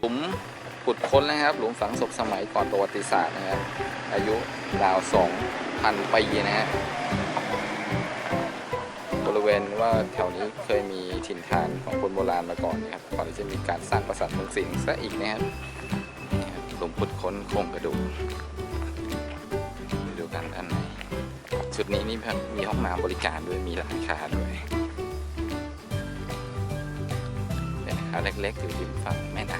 หลุมขุดค้นนะครับ หลุมฝังศพสมัยก่อนประวัติศาสตร์นะครับ อายุราว2,000ปีนะฮะบริเวณว่าแถวนี้เคยมีถิ่นฐานของคนโบราณมาก่อนนะครับก่อนที่จะมีการสร้างปราสาทเมืองสิงห์ซะอีกนะครับนี่ครับหลุมขุดค้นโครงกระดูกดูกันด้านในจุดนี้นี่มีห้องน้ำบริการด้วยมีร้านค้าด้วยเป็นร้านเล็กๆอยู่ริมฝั่งแม่น้ำ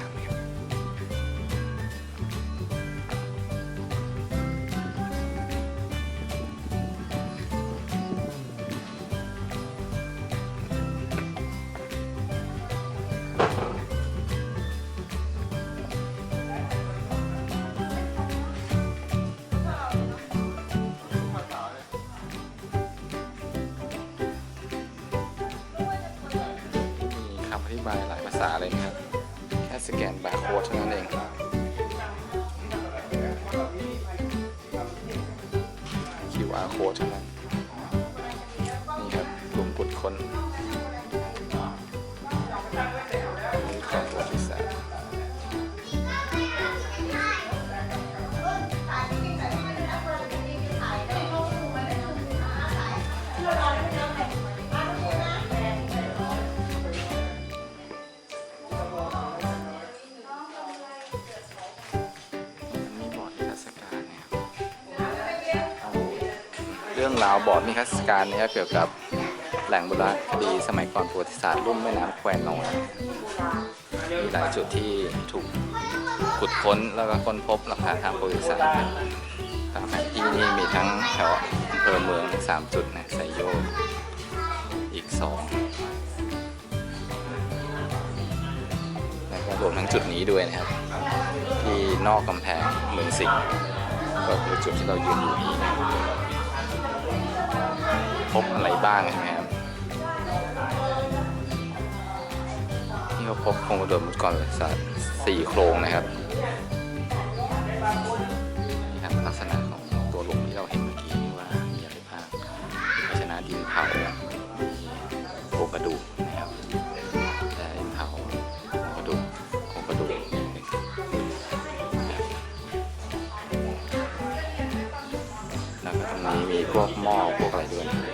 ธิบายหลายภาษาเลยนะครับ แค่สแกนบาร์โค้ดเท่านั้นเองคิวอาร์โค้ดเท่านั้น นี่ครับกลุ่มกุดคน รื่องราวบอร์ดนิทรรศการเนี่ยเกี่ยวกับแหล่งโบราณคดีสมัยก่อนประวัติศาสตร์ลุ่มแม่น้ำแควน้อยมีหลายจุดที่ถูกขุดค้นแล้วก็ค้นพบหลักฐานทางประวัติศาสตร์ครับตามแผนที่นี่มีทั้งแถวอำเภอเมืองสามจุดนะไซโยอีกสองแล้วก็รวมทั้งจุดนี้ด้วยนะครับ ที่นอกกำแพงเมืองสิงห์ก็คือจุดที่เรายืนอยู่นี้นะ พบอะไรบ้างใช่ไหมครับที่เขาพบโครงกระดูกมุดก่อนสตร์สี่โครงนะครับนี่ครับลักษณะของตัวหลุมที่เราเห็นเมื่อกี้ว่ามีอะไรบ้างมีภาชนะดินเผามีโครงกระดูกนะครับแต่ดินเผาโครงกระดูกโครงกระดูกแล้วก็ตรงนี้มีพวกหม้อพวกอะไรด้วยนะ